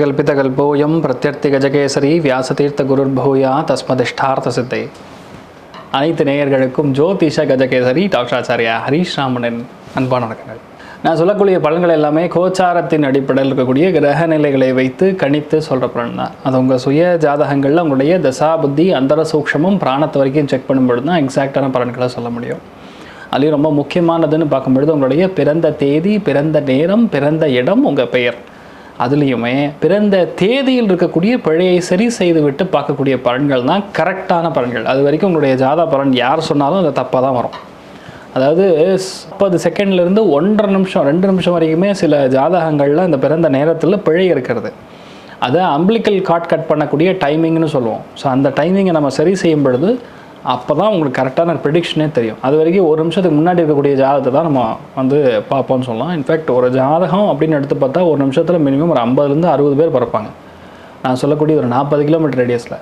கல்பிதகல்போயம் பிரத்யர்த்தி கஜகேசரி வியாசதீர்த்த குருர்பூயா தஸ்மதிஷ்டார்த்த சித்தை அனைத்து நேயர்களுக்கும் ஜோதிஷ கஜகேசரி டாக்டராச்சாரியா ஹரீஷ் ராமனின் அன்பான வணக்கங்கள். நான் சொல்லக்கூடிய பலன்கள் எல்லாமே கோச்சாரத்தின் அடிப்படையில் இருக்கக்கூடிய கிரக நிலைகளை வைத்து கணித்து சொல்கிற பலன் தான். அது உங்கள் சுய ஜாதகங்களில் உங்களுடைய தசா புத்தி அந்தர சூக்ஷமும் பிராணத்து வரைக்கும் செக் பண்ணும்பொழுது தான் எக்ஸாக்டான பலன்களை சொல்ல முடியும். அதுலேயும் ரொம்ப முக்கியமானதுன்னு பார்க்கும்பொழுது உங்களுடைய பிறந்த தேதி பிறந்த நேரம் பிறந்த இடம் உங்கள் பெயர். அதுலேயுமே பிறந்த தேதியில் இருக்கக்கூடிய பிழையை சரி செய்து விட்டு பார்க்கக்கூடிய பலன்கள் தான் கரெக்டான பலன்கள். அது வரைக்கும் உங்களுடைய ஜாதா பலன் யார் சொன்னாலும் அது தப்பாக தான் வரும். அதாவது முப்பது செகண்ட்லேருந்து ஒன்றரை நிமிஷம் ரெண்டு நிமிஷம் வரைக்குமே சில ஜாதகங்களில் இந்த பிறந்த நேரத்தில் பிழை இருக்கிறது. அதை அம்பிளிக்கல் காட் கட் பண்ணக்கூடிய டைமிங்னு சொல்லுவோம். ஸோ அந்த டைமிங்கை நம்ம சரி செய்யும் பொழுது அப்போ தான் உங்களுக்கு கரெக்டான ப்ரிடிக்ஷனே தெரியும். அது வரைக்கும் ஒரு நிமிஷத்துக்கு முன்னாடி இருக்கக்கூடிய ஜாதகத்தை தான் நம்ம வந்து பார்ப்போம்னு சொல்லலாம். இன்ஃபேக்ட் ஒரு ஜாதகம் அப்படின்னு எடுத்து பார்த்தா ஒரு நிமிஷத்தில் மினிமம் ஒரு ஐம்பதுலேருந்து அறுபது பேர் பிறப்பாங்க. நான் சொல்லக்கூடிய ஒரு நாற்பது கிலோமீட்டர் ரேடியஸில்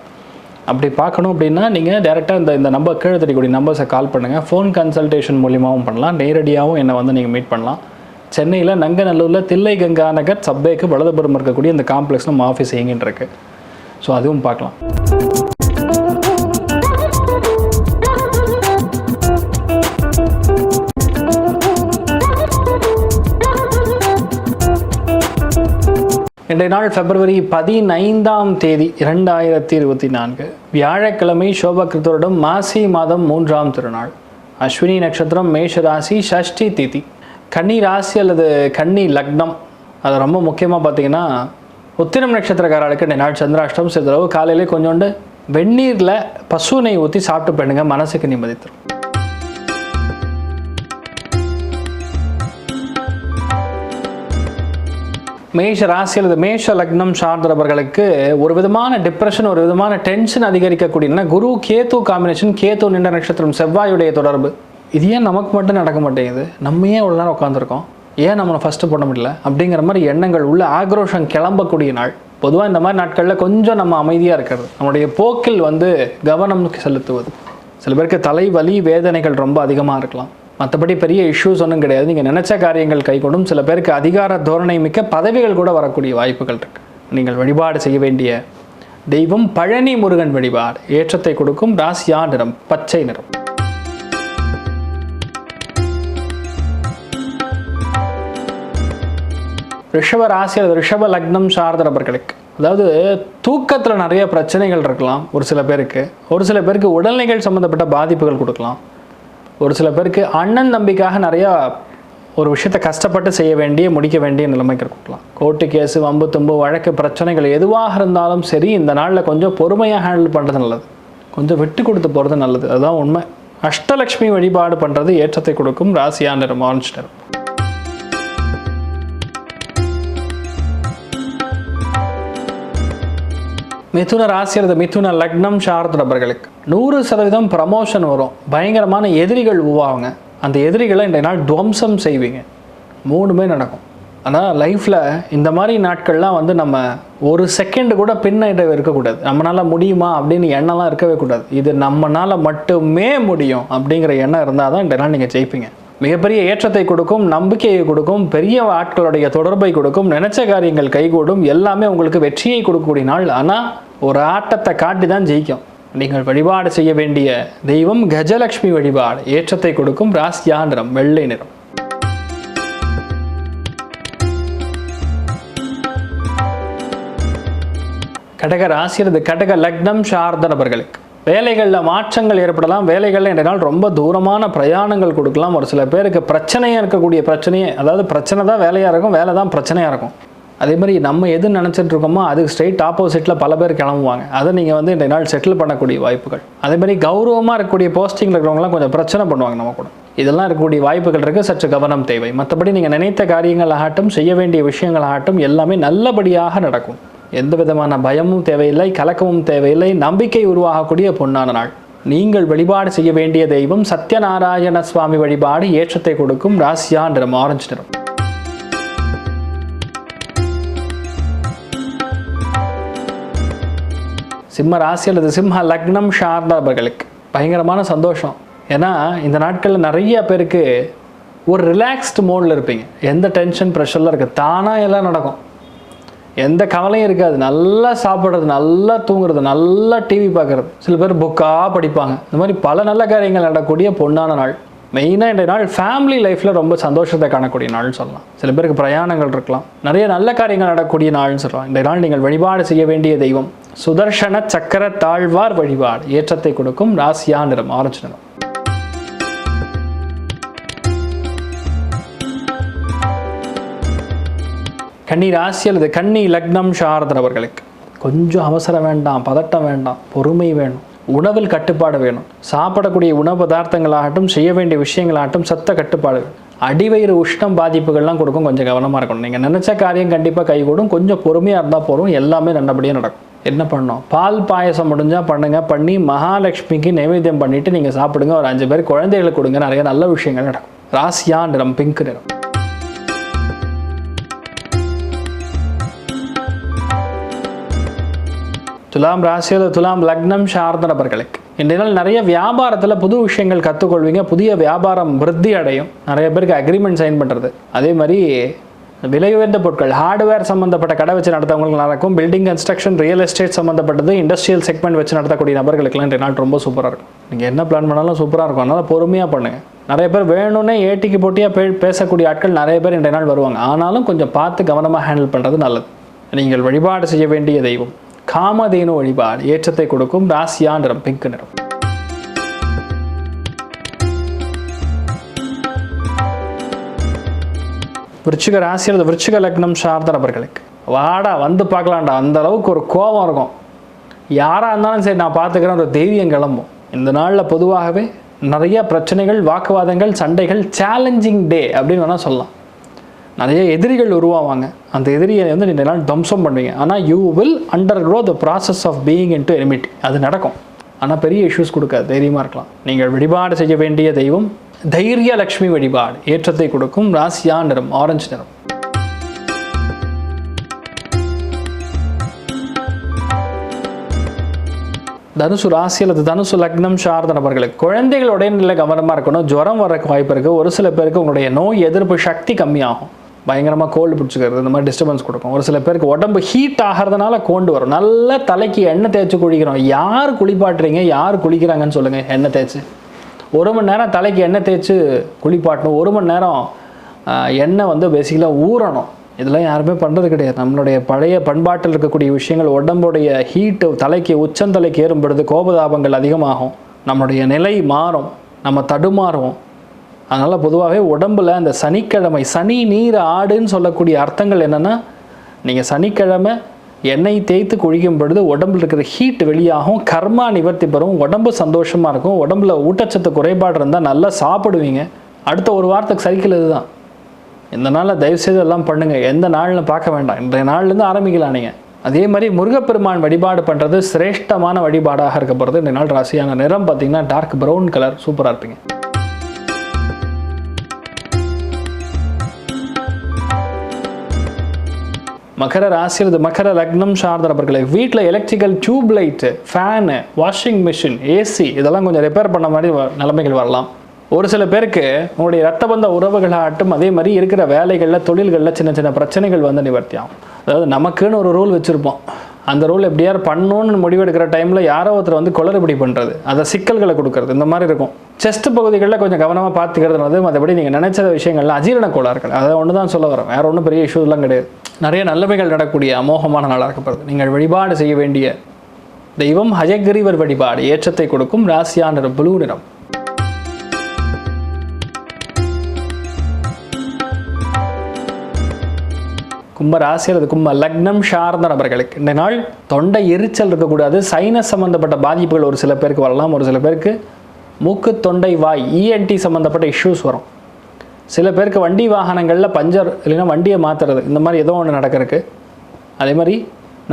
அப்படி பார்க்கணும் அப்படின்னா நீங்கள் டேரெக்டாக இந்த இந்த நம்பர் கீழே தெரியக்கூடிய நம்பர்ஸை கால் பண்ணுங்கள் ஃபோன் கன்சல்டேஷன் மூலியமாகவும் பண்ணலாம். நேரடியாகவும் என்னை வந்து நீங்கள் மீட் பண்ணலாம். சென்னையில் நங்கநல்லூரில் தில்லை கங்கா நகர் சப்பேக்கு வலதுபுறம் இருக்கக்கூடிய இந்த காம்ப்ளெக்ஸ் நம்ம ஆஃபீஸ் இயங்கிட்டு இருக்கு. ஸோ அதுவும் பார்க்கலாம். இன்றைய நாள் பிப்ரவரி பதினைந்தாம் தேதி இரண்டாயிரத்தி இருபத்தி நான்கு வியாழக்கிழமை சோபகிருத்தருடன் மாசி மாதம் மூன்றாம் திருநாள். அஸ்வினி நட்சத்திரம் மேஷ ராசி ஷஷ்டி திதி. கன்னி ராசி அல்லது கன்னி லக்னம். அது ரொம்ப முக்கியமாக பார்த்தீங்கன்னா உத்திரம் நட்சத்திரக்காரர்களுக்கு இன்றைய நாள் சந்திராஷ்டம் சிறிதளவு காலையிலே கொஞ்சோண்டு வெந்நீரில் பசுவினை ஊற்றி சாப்பிட்டு பண்ணுங்கள் மனசுக்கு நிம்மதி தரும். மேஷ ராசி அல்லது மேஷ லக்னம் சார்ந்தவர்களுக்கு ஒரு விதமான டிப்ரெஷன் ஒரு விதமான டென்ஷன் அதிகரிக்கக்கூடியன்னா குரு கேத்து காம்பினேஷன் கேத்து நின்ற நட்சத்திரம் செவ்வாயுடைய தொடர்பு. இது ஏன் நமக்கு மட்டும் நடக்க மாட்டேங்குது? நம்ம ஏன் இவ்வளோ நேரம் உட்காந்துருக்கோம் ஏன் நம்மளை ஃபஸ்ட்டு பண்ண முடியல? அப்படிங்கிற மாதிரி எண்ணங்கள் உள்ள ஆக்ரோஷம் கிளம்பக்கூடிய நாள். பொதுவாக இந்த மாதிரி நாட்களில் கொஞ்சம் நம்ம அமைதியாக இருக்கிறது. நம்முடைய போக்கில் வந்து கவனம் செலுத்துவது. சில பேருக்கு தலைவலி வேதனைகள் ரொம்ப அதிகமாக இருக்கலாம். மற்றபடி பெரிய இஷ்யூஸ் ஒன்றும் கிடையாது. நீங்கள் நினைச்ச காரியங்கள் கைகூடும். சில பேருக்கு அதிகார தோரணை மிக்க பதவிகள் கூட வரக்கூடிய வாய்ப்புகள் இருக்கு. நீங்கள் வழிபாடு செய்ய வேண்டிய தெய்வம் பழனி முருகன் வழிபாடு. ஏற்றத்தை கொடுக்கும் ராசியா நிறம் பச்சை நிறம். ரிஷப ராசி அல்லது ரிஷப லக்னம் சார்ந்த நபர்களுக்கு அதாவது தூக்கத்தில் நிறைய பிரச்சனைகள் இருக்கலாம் ஒரு சில பேருக்கு. ஒரு சில பேருக்கு உடல்நிலைகள் சம்மந்தப்பட்ட பாதிப்புகள் கொடுக்கலாம். ஒரு சில பேருக்கு அண்ணன் தம்பிக்காக நிறையா ஒரு விஷயத்தை கஷ்டப்பட்டு செய்ய வேண்டிய முடிக்க வேண்டிய நிலைமைக்கு இருக்கலாம். கோர்ட்டு கேஸு வம்பு தும்பு வழக்கு பிரச்சனைகள் எதுவாக இருந்தாலும் சரி இந்த நாளில் கொஞ்சம் பொறுமையாக ஹேண்டில் பண்ணுறது நல்லது. கொஞ்சம் விட்டு கொடுத்து போகிறது நல்லது. அதுதான் உண்மை. அஷ்டலக்ஷ்மி வழிபாடு பண்ணுறது ஏற்றத்தை கொடுக்கும். ராசியா மான்ஸ்டரும் மிதுன ராசி அல்லது மிதுன லக்னம் சார்ந்த நபர்களுக்கு நூறு சதவீதம் ப்ரமோஷன் வரும். பயங்கரமான எதிரிகள் உருவாகுங்க. அந்த எதிரிகளை இன்றைய நாள் துவம்சம் செய்வீங்க. மூணுமே நடக்கும். ஆனால் லைஃப்பில் இந்த மாதிரி நாட்கள்லாம் வந்து நம்ம ஒரு செகண்டு கூட பின்னிட இருக்கக்கூடாது. நம்மளால் முடியுமா அப்படின்னு எண்ணம்லாம் இருக்கவே கூடாது. இது நம்மளால் மட்டுமே முடியும் அப்படிங்கிற எண்ணம் இருந்தால் தான் இன்றைய நாள் நீங்கள் ஜெயிப்பீங்க. மிகப்பெரிய ஏற்றத்தை கொடுக்கும் நம்பிக்கையை கொடுக்கும் பெரிய ஆட்களுடைய தொடர்பை கொடுக்கும் நினைச்ச காரியங்கள் கைகூடும் எல்லாமே உங்களுக்கு வெற்றியை கொடுக்கக்கூடிய நாள் ஆனால் ஒரு ஆட்டத்தை காட்டி தான் ஜெயிக்கும். நீங்கள் வழிபாடு செய்ய வேண்டிய தெய்வம் கஜலட்சுமி வழிபாடு. ஏற்றத்தை கொடுக்கும் ராசியா நிறம் வெள்ளை நிறம். கடக ராசி அல்லது கடக லக்னம் சார்ந்த நபர்களுக்கு. வேலைகளில் மாற்றங்கள் ஏற்படலாம். வேலைகளில் இன்றைய நாள் ரொம்ப தூரமான பிரயாணங்கள் கொடுக்கலாம். ஒரு சில பேருக்கு பிரச்சனையாக இருக்கக்கூடிய பிரச்சனையே அதாவது பிரச்சனை தான் வேலையாக இருக்கும் வேலை தான் பிரச்சனையாக இருக்கும். அதே மாதிரி நம்ம எது நினச்சிட்டு இருக்கோமோ அதுக்கு ஸ்ட்ரெயிட் ஆப்போசிட்டில் பல பேர் கிளம்புவாங்க. அதை நீங்கள் வந்து இன்றைய நாள் செட்டில் பண்ணக்கூடிய வாய்ப்புகள். அதே மாதிரி கௌரவமாக இருக்கக்கூடிய போஸ்டிங்கில் இருக்கிறவங்களாம் கொஞ்சம் பிரச்சனை பண்ணுவாங்க நம்ம கூட. இதெல்லாம் இருக்கக்கூடிய வாய்ப்புகள் இருக்குது சற்று கவனம் தேவை. மற்றபடி நீங்கள் நினைத்த காரியங்கள் ஆகட்டும் செய்ய வேண்டிய விஷயங்கள் ஆகட்டும் எல்லாமே நல்லபடியாக நடக்கும். எந்த விதமான பயமும் தேவையில்லை கலக்கமும் தேவையில்லை. நம்பிக்கை உருவாகக்கூடிய பொன்னான நாள். நீங்கள் வழிபாடு செய்ய வேண்டிய தெய்வம் சத்யநாராயண சுவாமி வழிபாடு ஏற்றத்தை கொடுக்கும் ராசியா நிறம் ஆரஞ்சு நிறம். சிம்ம ராசி அல்லது சிம்ம லக்னம் சார்ந்தவர்களுக்கு பயங்கரமான சந்தோஷம். ஏன்னா இந்த நாட்களில் நிறைய பேருக்கு ஒரு ரிலாக்ஸ்டு மோடில் இருப்பீங்க. எந்த டென்ஷன் ப்ரெஷரில் இருக்குது தானாக எல்லாம் நடக்கும். எந்த கவலையும் இருக்காது. நல்லா சாப்பிட்றது நல்லா தூங்குறது நல்லா டிவி பார்க்குறது. சில பேர் புக்காக படிப்பாங்க. இந்த மாதிரி பல நல்ல காரியங்கள் நடக்கக்கூடிய பொண்ணான நாள். மெயினாக இந்த நாள் ஃபேமிலி லைஃப்பில் ரொம்ப சந்தோஷத்தை காணக்கூடிய நாள்னு சொல்லலாம். சில பேருக்கு பிரயாணங்கள் இருக்கலாம். நிறைய நல்ல காரியங்கள் நடக்கக்கூடிய நாள்னு சொல்லலாம். இந்த நாள் நீங்கள் வழிபாடு செய்ய வேண்டிய தெய்வம். சுதர்ஷன சக்கர தாழ்வார் வழிபாடு. ஏற்றத்தை கொடுக்கும் ராசியா நிறம் ஆரஞ்சு நிறம். கன்னி ராசி அல்லது கன்னி லக்னம் சாரதன் அவர்களுக்கு. கொஞ்சம் அவசரம் வேண்டாம் பதட்டம் வேண்டாம் பொறுமை வேணும் உணவில் கட்டுப்பாடு வேணும். சாப்பிடக்கூடிய உணவு பதார்த்தங்களாகட்டும் செய்ய வேண்டிய விஷயங்களாகட்டும் சத்த கட்டுப்பாடு வேணும். அடிவயிறு உஷ்ணம் பாதிப்புகள்லாம் கொடுக்கும் கொஞ்சம் கவனமாக இருக்கணும். நீங்கள் நினச்ச காரியம் கண்டிப்பாக கைகூடும் கொஞ்சம் பொறுமையாக இருந்தால் போதும் எல்லாமே நல்லபடியாக நடக்கும். என்ன பண்ணோம் பால் பாயசம் முடிஞ்சால் பண்ணுங்க பண்ணி மகாலட்சுமிக்கு நைவேத்தியம் பண்ணிவிட்டு நீங்கள் சாப்பிடுங்க ஒரு அஞ்சு பேர் குழந்தைகளுக்கு கொடுங்க நிறைய நல்ல விஷயங்கள் நடக்கும். ராசியா நிறம் பிங்க் நிறம். துலாம் ராசியில் துலாம் லக்னம் சார்ந்த நபர்களுக்கு. இன்றைய நாள் நிறைய வியாபாரத்தில் புது விஷயங்கள் கற்றுக்கொள்வீங்க புதிய வியாபாரம் விருத்தி அடையும். நிறைய பேருக்கு அக்ரிமெண்ட் சைன் பண்ணுறது அதே மாதிரி விலை உயர்ந்த பொருட்கள் ஹார்ட்வேர் சம்மந்தப்பட்ட கடை வச்சு நடத்தவங்களுக்கு நடக்கும். பில்டிங் கன்ஸ்ட்ரக்ஷன் ரியல் எஸ்டேட் சம்மந்தப்பட்டது இண்டஸ்ட்ரியல் செக்மெண்ட் வச்சு நடத்தக்கூடிய நபர்களுக்குலாம் இன்றைய நாள் ரொம்ப சூப்பராக இருக்கும். நீங்கள் என்ன பிளான் பண்ணாலும் சூப்பராக இருக்கும். அதனால் பொறுமையாக பண்ணுங்கள் நிறைய பேர் வேணும்னே ஏட்டிக்கு போட்டியாக பே பேசக்கூடிய ஆட்கள் நிறைய பேர் இன்றைய நாள் வருவாங்க. ஆனாலும் கொஞ்சம் பார்த்து கவனமாக ஹேண்டில் பண்ணுறது நல்லது. நீங்கள் வழிபாடு செய்ய வேண்டிய தெய்வம். காமதேனு வழிபாடு ஏற்றத்தை கொடுக்கும் ராசியா நிறம் பிங்க் நிறம். விருச்சிக ராசி அல்லது விருச்சிக லக்னம் சார்ந்த நபர்களுக்கு. வாடா வந்து பார்க்கலாம்டா. அந்த அளவுக்கு ஒரு கோபம் இருக்கும். யாராக இருந்தாலும் சரி நான் பார்த்துக்கிறேன் ஒரு தைரியம் கிளம்பும். இந்த நாளில் பொதுவாகவே நிறைய பிரச்சனைகள் வாக்குவாதங்கள் சண்டைகள் சேலஞ்சிங் டே அப்படின்னு வேணால் சொல்லலாம். நிறைய எதிரிகள் உருவாவாங்க. அந்த எதிரியை வந்து நீங்கள் நாள் தம்சம் பண்ணுவீங்க. ஆனால் you will undergo the process of being into enmity அது நடக்கும். ஆனால் பெரிய இஷ்யூஸ் கொடுக்காது. தைரியமாக இருக்கலாம். நீங்கள் வழிபாடு செய்ய வேண்டிய தெய்வம் தைரிய லக்ஷ்மி வழிபாடு. ஏற்றத்தை கொடுக்கும் ராசியா நிறம் ஆரஞ்சு நிறம். தனுசு ராசி அல்லது தனுசு லக்னம் சார்ந்த நபர்களுக்கு குழந்தைகள் நிலை கவனமாக இருக்கணும். ஜுரம் வரக்கு வாய்ப்பு இருக்குது ஒரு சில பேருக்கு உங்களுடைய நோய் எதிர்ப்பு சக்தி கம்மியாகும். பயங்கரமாக கோல்டு பிடிச்சிக்கிறது இந்த மாதிரி டிஸ்டர்பன்ஸ் கொடுக்கும். ஒரு சில பேருக்கு உடம்பு ஹீட் ஆகிறதுனால கோண்டு வரும். நல்ல தலைக்கு எண்ணெய் தேய்ச்சி குளிக்கிறோம். யார் குளிப்பாட்டுறீங்க? யார் குளிக்கிறாங்கன்னு சொல்லுங்கள் எண்ணெய் தேய்ச்சி. ஒரு மணி நேரம் தலைக்கு எண்ணெய் தேய்ச்சி குளிப்பாட்டணும். ஒரு மணி நேரம் எண்ணெய் வந்து பேசிக்கலாக ஊறணும். இதெல்லாம் யாருமே பண்ணுறது கிடையாது. நம்மளுடைய பழைய பண்பாட்டில் இருக்கக்கூடிய விஷயங்கள் உடம்புடைய ஹீட்டு தலைக்கு உச்சந்தலைக்கு ஏறும் பொழுது கோபதாபங்கள் அதிகமாகும். நம்மளுடைய நிலை மாறும். நம்ம தடுமாறுவோம். அதனால் பொதுவாகவே உடம்புல அந்த சனிக்கிழமை சனி நீர் ஆடுன்னு சொல்லக்கூடிய அர்த்தங்கள் என்னென்னா நீங்கள் சனிக்கிழமை எண்ணெய் தேய்த்து குளிக்கும் பொழுது உடம்புல இருக்கிற ஹீட் வெளியாகும் கர்மா நிவர்த்தி பெறும் உடம்பு சந்தோஷமாக இருக்கும் உடம்புல ஊட்டச்சத்து குறைபாடு இருந்தால் நல்லா சாப்பிடுவீங்க. அடுத்த ஒரு வாரத்துக்கு சைக்கிள் இதுதான். இந்த நாளில் தயவுசெய்து எல்லாம் பண்ணுங்கள் எந்த நாள்னு பார்க்க வேண்டாம். இன்றைய நாள்லேருந்து ஆரம்பிக்கலாம் நீங்கள் அதே மாதிரி முருகப்பெருமான் வழிபாடு பண்ணுறது சிரேஷ்டமான வழிபாடாக இருக்க போகிறது இந்த நாள் ராசியான நிறம் பார்த்தீங்கன்னா டார்க் ப்ரௌன் கலர் சூப்பராக இருப்பீங்க மகர ராசி அல்லது மகர லக்னம் சார்ந்த நபர்களை வீட்டில் electrical tube light fan washing machine AC இதெல்லாம் கொஞ்சம் ரிப்பேர் பண்ண மாதிரி வ- நிலைமைகள் வரலாம். ஒரு சில பேருக்கு உங்களுடைய ரத்த பந்த உறவுகளாகட்டும் அதே மாதிரி இருக்கிற வேலைகளில் தொழில்களில் சின்ன சின்ன பிரச்சனைகள் வந்து நிவர்த்தியாகும் அதாவது நமக்குன்னு ஒரு ரூல் வச்சுருப்போம். அந்த ரூல் எப்படியார் பண்ணணும்னு முடிவெடுக்கிற டைமில் யாரோ ஒருத்தர் வந்து குளறுபடி பண்ணுறது அதை சிக்கல்களை கொடுக்கறது இந்த மாதிரி இருக்கும். செஸ்ட் பகுதிகளில் கொஞ்சம் கவனமாக பார்த்துக்கிறது வந்து மற்றபடி நீங்கள் நினைச்ச விஷயங்கள்லாம் அஜீரண கோளாறுகள் அதை ஒன்று தான் சொல்ல வரேன் வேறு ஒன்றும் பெரிய இஷ்யூஸ்லாம் கிடையாது. நிறைய நல்லவைகள் நடக்கக்கூடிய அமோகமான நாளாக இருக்கப்படுது நீங்கள் வழிபாடு செய்ய வேண்டிய தெய்வம் ஹயகிரீவர் வழிபாடு ஏற்றத்தை கொடுக்கும். ராசியா நிறம் ப்ளூ நிறம். கும்ப ராசி அல்லது கும்ப லக்னம் சார்ந்த நபர்களுக்கு. இந்த நாள் தொண்டை எரிச்சல் இருக்கக்கூடாது. சைனஸ் சம்மந்தப்பட்ட பாதிப்புகள் ஒரு சில பேருக்கு வரலாம் ஒரு சில பேருக்கு மூக்கு தொண்டை வாய் இஎன்டி சம்மந்தப்பட்ட இஷ்யூஸ் வரும். சில பேருக்கு வண்டி வாகனங்களில் பஞ்சர் இல்லைன்னா வண்டியை மாற்றுறது இந்த மாதிரி ஏதோ ஒன்று நடக்கிறதுக்கு. அதே மாதிரி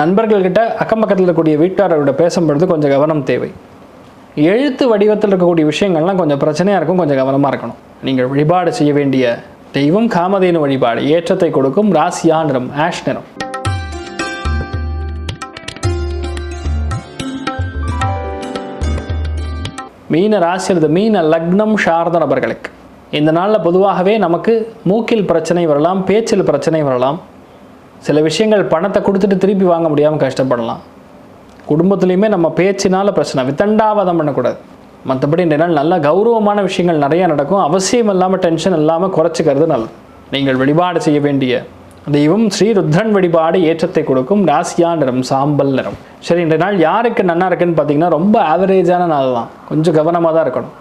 நண்பர்கள்கிட்ட அக்கம் பக்கத்தில் இருக்கக்கூடிய வீட்டாரோட பேசும்பொழுது கொஞ்சம் கவனம் தேவை. எழுத்து வடிவத்தில் இருக்கக்கூடிய விஷயங்கள்லாம் கொஞ்சம் பிரச்சனையாக இருக்கும் கொஞ்சம் கவனமாக இருக்கணும். நீங்கள் வழிபாடு செய்ய வேண்டிய தெய்வம் காமதேனு வழிபாடு ஏற்றத்தை கொடுக்கும் ராசியா நிறம் ஆஷ் நிறம் மீன ராசி அல்லது மீன லக்னம் சார்ந்த நபர்களுக்கு இந்த நாளில் பொதுவாகவே நமக்கு மூக்கில் பிரச்சனை வரலாம் பேச்சில் பிரச்சனை வரலாம். சில விஷயங்கள் பணத்தை கொடுத்துட்டு திருப்பி வாங்க முடியாமல் கஷ்டப்படலாம். குடும்பத்துலேயுமே நம்ம பேச்சினால பிரச்சனை வித்தண்டாவதம் பண்ணக்கூடாது. மற்றபடி இந்த நாள் நல்ல கௌரவமான விஷயங்கள் நிறையா நடக்கும். அவசியம் இல்லாமல் டென்ஷன் இல்லாமல் குறைச்சிக்கிறது நல்லது. நீங்கள் வழிபாடு செய்ய வேண்டிய தெய்வம் ஸ்ரீ ருத்ரன் வழிபாடு ஏற்றத்தை கொடுக்கும் ராசியா நிறம் சாம்பல் நிறம். சரி இந்த நாள் யாருக்கு நல்லா இருக்குன்னு பார்த்தீங்கன்னா ரொம்ப ஆவரேஜான நாள் தான். கொஞ்சம் கவனமாக தான் இருக்கணும்.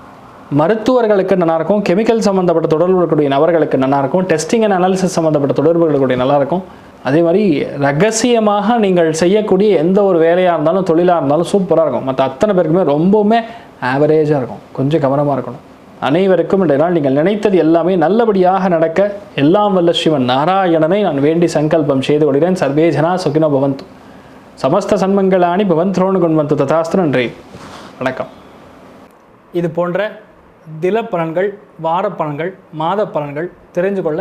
மருத்துவர்களுக்கு நல்லாயிருக்கும் கெமிக்கல் சம்மந்தப்பட்ட தொடர்பு இருக்கக்கூடிய நபர்களுக்கு நல்லாயிருக்கும் டெஸ்டிங் அண்ட் அனாலிசிஸ் சம்மந்தப்பட்ட தொடர்புகள் நல்லாயிருக்கும் அதே மாதிரி ரகசியமாக நீங்கள் செய்யக்கூடிய எந்த ஒரு வேலையாக இருந்தாலும் தொழிலாக இருந்தாலும் சூப்பராக இருக்கும். மற்ற அத்தனை பேருக்குமே ரொம்பவுமே ஆவரேஜாக இருக்கும். கொஞ்சம் கவனமாக இருக்கணும். அனைவருக்கும் இன்றைய நீங்கள் நினைத்தது எல்லாமே நல்லபடியாக நடக்க எல்லாம் வல்ல சிவன் நாராயணனை நான் வேண்டி சங்கல்பம் செய்து கொள்கிறேன். சர்வே ஜனா சுகினோ பவந்து. சமஸ்த சன்மங்களானி பவந்த்ரோணு குண்வந்து ததாஸ்து நன்றி. வணக்கம். இது போன்ற தில பலன்கள் வார பலன்கள் மாத பலன்கள் தெரிஞ்சு கொள்ள